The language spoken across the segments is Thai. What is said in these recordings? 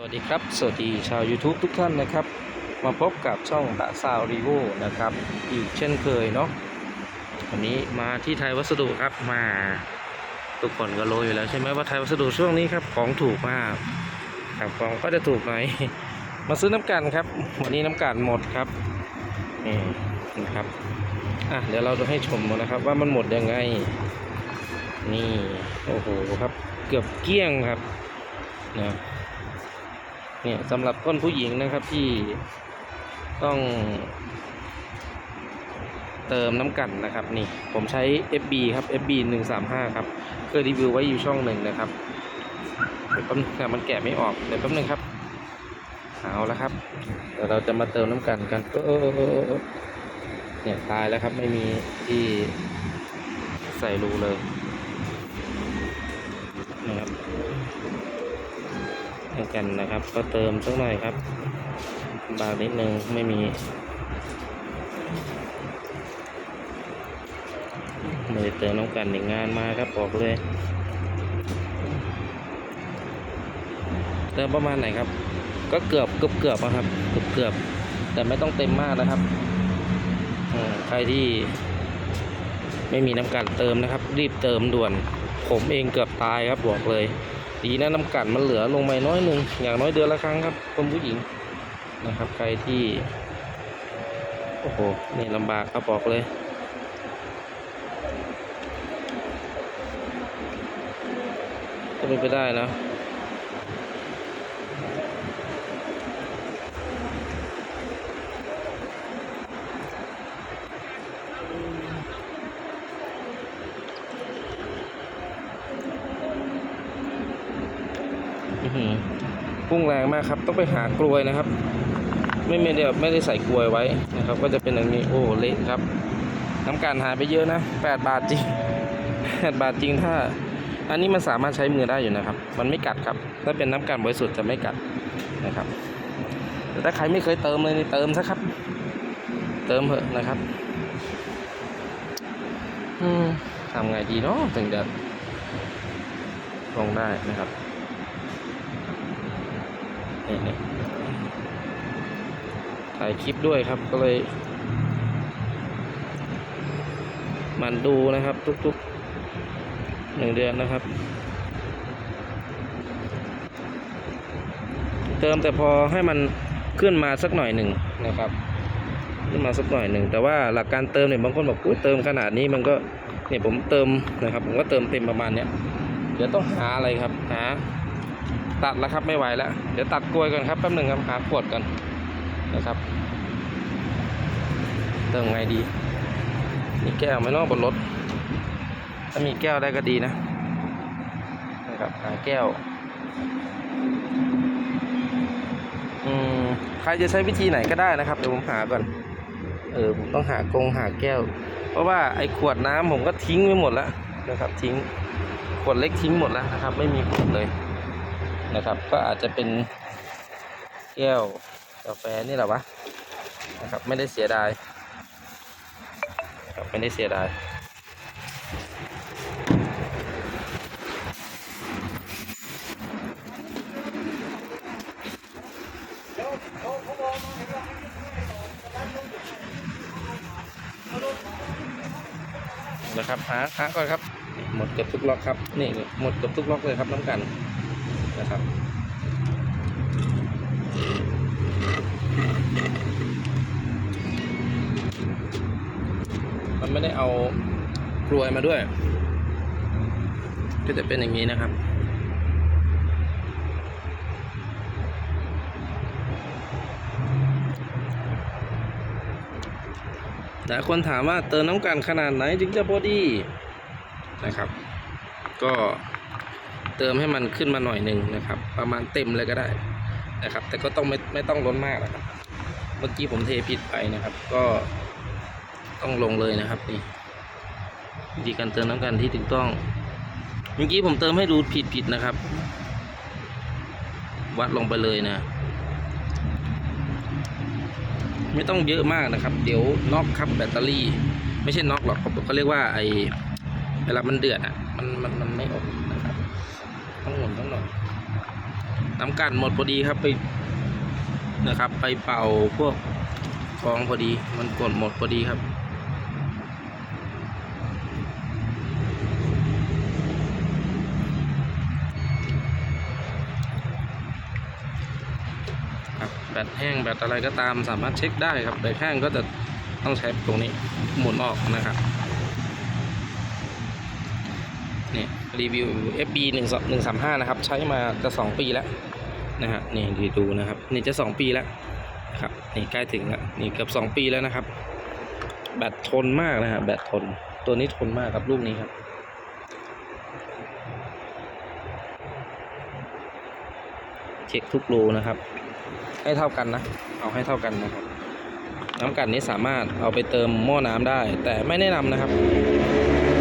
สวัสดีครับ สวัสดีชาว YouTube ทุกท่านนะครับ มาพบกับช่องตะซาวรีโวนะครับ อีกเช่นเคยเนาะวันนี้มาที่ไทยวัสดุครับมา ทุกคนก็รู้อยู่แล้วใช่ไหมว่าไทยวัสดุช่วงนี้ครับของถูกมากครับของก็จะถูกหน่อยมาซื้อน้ำกันครับ วันนี้น้ำกันหมดครับนี่นะครับอะเดี๋ยวเราจะให้ชมนะครับ ว่ามันหมดยังไง นี่โอ้โหครับ เกือบเกลี้ยงครับนะ เนี่ยสำหรับก้นผู้หญิงนะครับที่ต้องเติมน้ำกันนะครับนี่ผมใช้ FB ครับ FB 135 ครับ เคยรีวิวไว้อยู่ช่องหนึ่งนะครับเดี๋ยวแป๊บนึงแต่มันแกะไม่ออกเดี๋ยวแป๊บนึงครับเอาละครับเดี๋ยวเราจะมาเติมน้ำกันกันเออเออเออเออเออเนี่ยตายแล้วครับไม่มีที่ใส่รูเลยนะครับ เหมือนกันนะครับ ก็เติมสักหน่อยครับ บางนิดนึงไม่มีไม่ได้เติมน้ำกันหนึ่งงานมาครับบอกเลย เติมประมาณไหนครับ ก็เกือบเกือบเกือบอะครับเกือบเกือบแต่ไม่ต้องเต็มมากนะครับใครที่ไม่มีน้ำกันเติมนะครับ รีบเติมด่วน ผมเองเกือบตายครับบอกเลย ดีนะน้ำกัดมันเหลือลงไปน้อยหนึ่งอย่างน้อยเดือนละครั้งครับคนผู้หญิงนะครับ ใครที่ โอ้โหนี่ลำบากครับบอกเลยก็เป็นไปได้นะ พุ่งแรงมากครับ ต้องไปหากลวยนะครับ ไม่ไม่ได้ไม่ได้ใส่กลวยไว้นะครับ ก็จะเป็นอย่างนี้โอ้เละครับ น้ำกันหายไปเยอะนะแปดบาทจริงแปดบาทจริงถ้า อันนี้มันสามารถใช้มือได้อยู่นะครับ มันไม่กัดครับ ถ้าเป็นน้ำกันบริสุทธิ์จะไม่กัดนะครับแต่ถ้าใครไม่เคยเติมเลยนี่เติมซะครับ เติมเถอะนะครับอืมทำไงดีเนาะถึงจะลงได้นะครับ นี่นี่ถ่ายคลิปด้วยครับก็เลยมันดูนะครับ ทุกๆหนึ่งเดือนนะครับ เติมแต่พอให้มันขึ้นมาสักหน่อยหนึ่งนะครับขึ้นมาสักหน่อยหนึ่งแต่ว่าหลักการเติมเนี่ยบางคนบอกอุ้ยเติมขนาดนี้มันก็เนี่ยผมเติมนะครับ ผมก็เติมเต็มประมาณเนี้ยเดี๋ยวต้องหาอะไรครับหา ตัดแล้วครับไม่ไหวแล้ว เดี๋ยวตัดกลวยก่อนครับแป๊บหนึ่งครับหาขวดก่อนนะครับเติมไงดี มีแก้วไหมนาะบนรถ ถ้ามีแก้วได้ก็ดีนะนะครับหาแก้วอืมใครจะใช้วิธีไหนก็ได้นะครับเดี๋ยวผมหาก่อนเออผมต้องหากงหาแก้ว เพราะว่าไอ้ขวดน้ำผมก็ทิ้งไปหมดแล้วนะครับ ทิ้งขวดเล็กทิ้งหมดแล้วนะครับ ไม่มีขวดเลย นะครับ ก็อาจจะเป็นแก้วกาแฟนี่แหละวะนะครับไม่ได้เสียดายนะครับไม่ได้เสียดายนะครับหาหาก่อนครับ หมดเกือบทุกล็อกครับ นี่หมดเกือบทุกล็อกเลยครับน้ำกัน นะครับมันไม่ได้เอากลวยมาด้วย ก็จะเป็นอย่างนี้นะครับ หลายคนถามว่าเติมน้ำกันขนาดไหนถึงจะพอดีนะครับ ก็ เติมให้มันขึ้นมาหน่อยหนึ่งนะครับ ประมาณเต็มเลยก็ได้นะครับ แต่ก็ต้องไม่ไม่ต้องล้นมากนะครับ เมื่อกี้ผมเทผิดไปนะครับ ก็ต้องลงเลยนะครับนี่วิธีการเติมน้ำกันที่ถูกต้อง เมื่อกี้ผมเติมให้ดูผิดผิดนะครับ วัดลงไปเลยนะ ไม่ต้องเยอะมากนะครับ เดี๋ยวน็อกครับแบตเตอรี่ ไม่ใช่น็อกหรอกเขาเขาเรียกว่าไอเวลามันเดือดอะ มันมันมันไม่อบน ต้องหมุนต้องหน่อยน้ำกันหมดพอดีครับไปนะครับ ไปเป่าพวกกองพอดี มันกดหมดพอดีครับครับแบตแห้งแบตอะไรก็ตามสามารถเช็คได้ครับแบตแห้งก็จะต้องใช้ตรงนี้หมุนออกนะครับนี่ รีวิว FB 1 1 3 5 นะครับ ใช้มาจะ2ปีแล้วนะฮะนี่ดีดูนะครับ นี่จะ 2 ปีแล้วนะครับนี่ใกล้ถึงแล้วนี่เกือบ 2 ปีแล้วนะครับ แบตทนมากนะฮะแบตทนตัวนี้ทนมากครับลูกนี้ครับเช็คทุกรูนะครับ ให้เท่ากันนะ เอาให้เท่ากันนะครับ น้ำกันนี้สามารถเอาไปเติมหม้อน้ำได้ แต่ไม่แนะนำนะครับ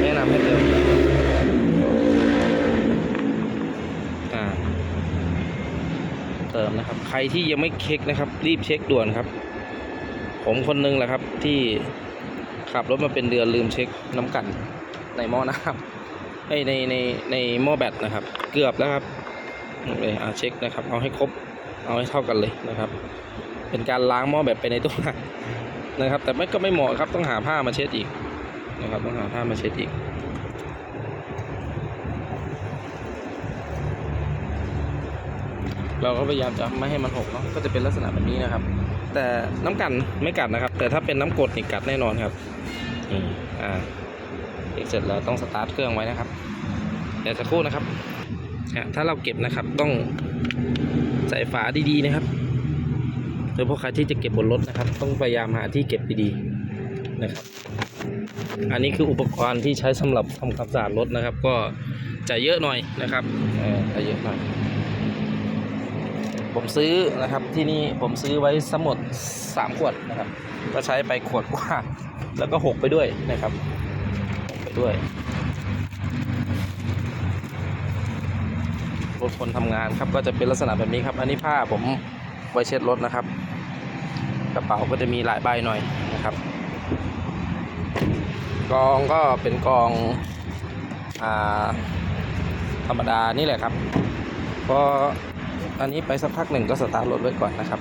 แนะนำให้เติมอ่าเติมนะครับ ใครที่ยังไม่เช็คนะครับ รีบเช็คด่วนครับ ผมคนนึงแหละครับที่ขับรถมาเป็นเดือนลืมเช็คน้ำกันในหม้อน้ำไอในในในหม้อแบตนะครับ เกือบแล้วครับเลยอ่าเช็คนะครับ เอาให้ครบเอาให้เท่ากันเลยนะครับ เป็นการล้างหม้อแบบไปในตัวนะครับ แต่ไม่ก็ไม่เหมาะครับต้องหาผ้ามาเช็ดอีกนะครับ ต้องหาผ้ามาเช็ดอีก เราก็พยายามจะไม่ให้มันหกเนาะก็จะเป็นลักษณะแบบนี้นะครับ แต่น้ำกันไม่กัดนะครับ แต่ถ้าเป็นน้ำกรดนี่กัดแน่นอนครับนี่อ่าอีกเสร็จแล้วต้องสตาร์ทเครื่องไว้นะครับเดี๋ยวสักครู่นะครับอะถ้าเราเก็บนะครับต้องใส่ฝาดีๆนะครับโดยเฉพาะใครที่จะเก็บบนรถนะครับ ต้องพยายามหาที่เก็บดีๆนะครับ อันนี้คืออุปกรณ์ที่ใช้สำหรับทำความสะอาดรถนะครับ ก็จะเยอะหน่อยนะครับเออจะเยอะหน่อย ผมซื้อนะครับที่นี่ผมซื้อไว้สมุด3ขวดนะครับ ก็ใช้ไปขวดกว่าแล้วก็หกไปด้วยนะครับไปด้วยรถคนทำงานครับก็จะเป็นลักษณะแบบนี้ครับ อันนี้ผ้าผมไว้เช็ดรถนะครับ กระเป๋าก็จะมีหลายใบหน่อยนะครับ กองก็เป็นกองอ่าธรรมดานี่แหละครับพ อันนี้ไปสักพักหนึ่งก็สตาร์ทรถไว้ก่อนนะครับ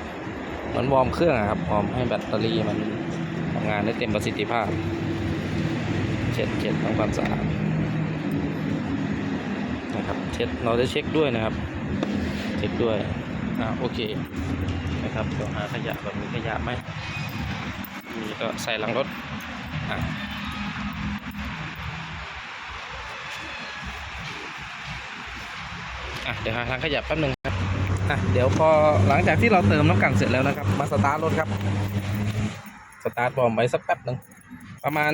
เหมือนวอร์มเครื่องอะครับวอร์มให้แบตเตอรี่มันทำงานได้เต็มประสิทธิภาพเช็ดเช็ดทำความสะอาดนะครับเช็ดเราจะเช็คด้วยนะครับ เช็คด้วยอ่าโอเคนะครับเดี๋ยวหาขยะแบบมีขยะไหมมีก็ใส่หลังรถอะอะเดี๋ยวหาทางขยะแป๊บหนึ่งครับ อะเดี๋ยวพอหลังจากที่เราเติมน้ำกันเสร็จแล้วนะครับ มาสตาร์ทรถครับ สตาร์ทบอมไว้สักแป๊บหนึ่งประมาณ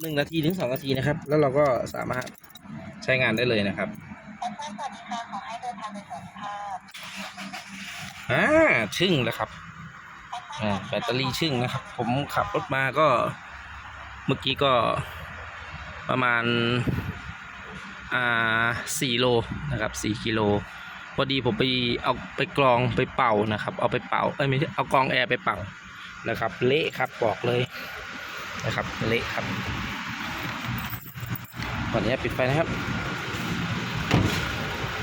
หนึ่งนาทีถึงสองนาทีนะครับ แล้วเราก็สามารถใช้งานได้เลยนะครับอ่าชึ่งแล้วครับอ่าแบตเตอรี่ชึ่งนะครับ ผมขับรถมาก็เมื่อกี้ก็ประมาณอ่าสี่โลนะครับสี่กิโล พอดีผมไปเอาไปกรองไปเป่านะครับ เอาไปเป่าเอ้ยไม่ใช่เอากรองแอร์ไปเป่านะครับ เละครับบอกเลยนะครับ เละครับตอนนี้ปิดไฟนะครับ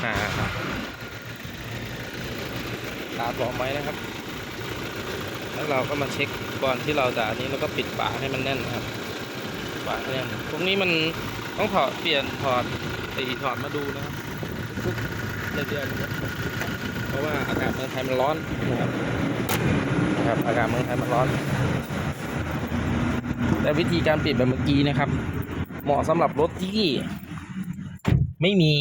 อ่าตาปลอมไว้นะครับ แล้วเราก็มาเช็คก่อนที่เราจะอันนี้แล้วก็ปิดฝาให้มันแน่นนะครับฝาแน่นพวกนี้มันต้องถอดเปลี่ยนถอดตีถอดมาดูนะครับ เดือนๆเพราะว่าอากาศเมืองไทยมันร้อนนะครับนะครับอากาศเมืองไทยมันร้อน แต่วิธีการปิดแบบเมื่อกี้นะครับ เหมาะสำหรับรถที่ไม่มี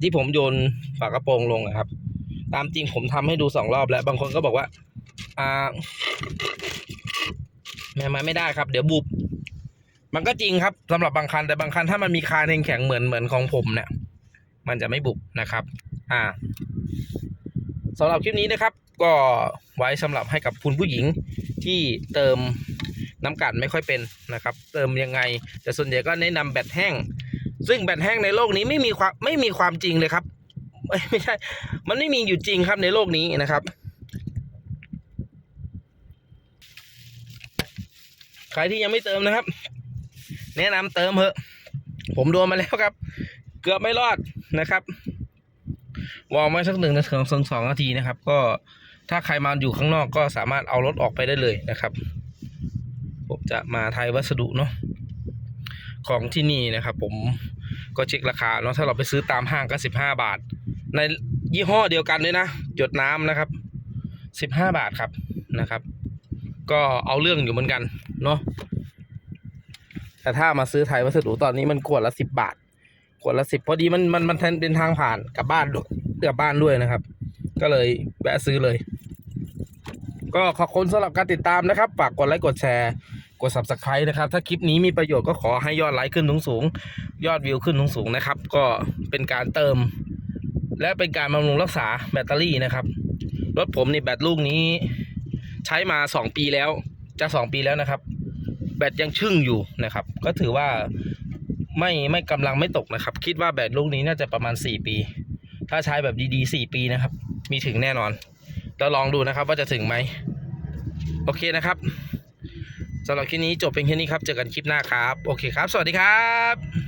ที่ผมโยนฝากระโปรงลงอะครับ ตามจริงผมทำให้ดูสองรอบแล้ว บางคนก็บอกว่า อ่าแม่มาไม่ได้ครับ เดี๋ยวบุบมันก็จริงครับสำหรับบางคันแต่บางคันถ้ามันมีคานแข็งๆเหมือนเหมือนของผมเนี่ย มันจะไม่บุบนะครับ อ่าสำหรับคลิปนี้นะครับ ก็ไว้สำหรับให้กับคุณผู้หญิงที่เติมน้ำกันไม่ค่อยเป็นนะครับ เติมยังไง แต่ส่วนใหญ่ก็แนะนำแบตแห้ง ซึ่งแบตแห้งในโลกนี้ไม่มีความไม่มีความจริงเลยครับไม่ใช่ มันไม่มีอยู่จริงครับในโลกนี้นะครับ ใครที่ยังไม่เติมนะครับ แนะนำเติมเถอะ ผมโดนมาแล้วครับ เกือบไม่รอด นะครับวอร์มไว้สักหนึ่งนาทีสองสองนาทีนะครับ ก็ถ้าใครมาอยู่ข้างนอกก็สามารถเอารถออกไปได้เลยนะครับ ผมจะมาไทยวัสดุเนาะของที่นี่นะครับผมก็เช็คราคาเนาะถ้าเราไปซื้อตามห้างก็สิบห้าบาท ในยี่ห้อเดียวกันเลยนะหยดน้ำนะครับสิบห้าบาทครับนะครับ ก็เอาเรื่องอยู่เหมือนกันเนาะแต่ถ้ามาซื้อไทยวัสดุตอนนี้มันขวดละสิบบาท ขวดละสิบพอดีมันมันมันเป็นทางผ่านกลับบ้านด้วยกลับบ้านด้วยนะครับ ก็เลยแวะซื้อเลย ก็ขอบคุณสำหรับการติดตามนะครับ ฝากกดไลค์กดแชร์ กด subscribe นะครับ ถ้าคลิปนี้มีประโยชน์ก็ขอให้ยอดไลค์ขึ้นสูงสูงๆยอดวิวขึ้นสูงสูงๆนะครับ ก็เป็นการเติม และเป็นการบำรุงรักษาแบตเตอรี่นะครับรถผมนี่แบตลูกนี้ ใช้มาสองปีแล้ว จะสองปีแล้วนะครับ แบตยังชึ่งอยู่นะครับ ก็ถือว่า ไม่ไม่กำลังไม่ตกนะครับ คิดว่าแบตลูกนี้น่าจะประมาณสี่ปี ถ้าใช้แบบดีๆสี่ปีนะครับ มีถึงแน่นอนเราลองดูนะครับว่าจะถึงไหม โอเคนะครับสำหรับคลิปนี้จบเป็นแค่นี้ครับ เจอกันคลิปหน้าครับ โอเคครับ สวัสดีครับ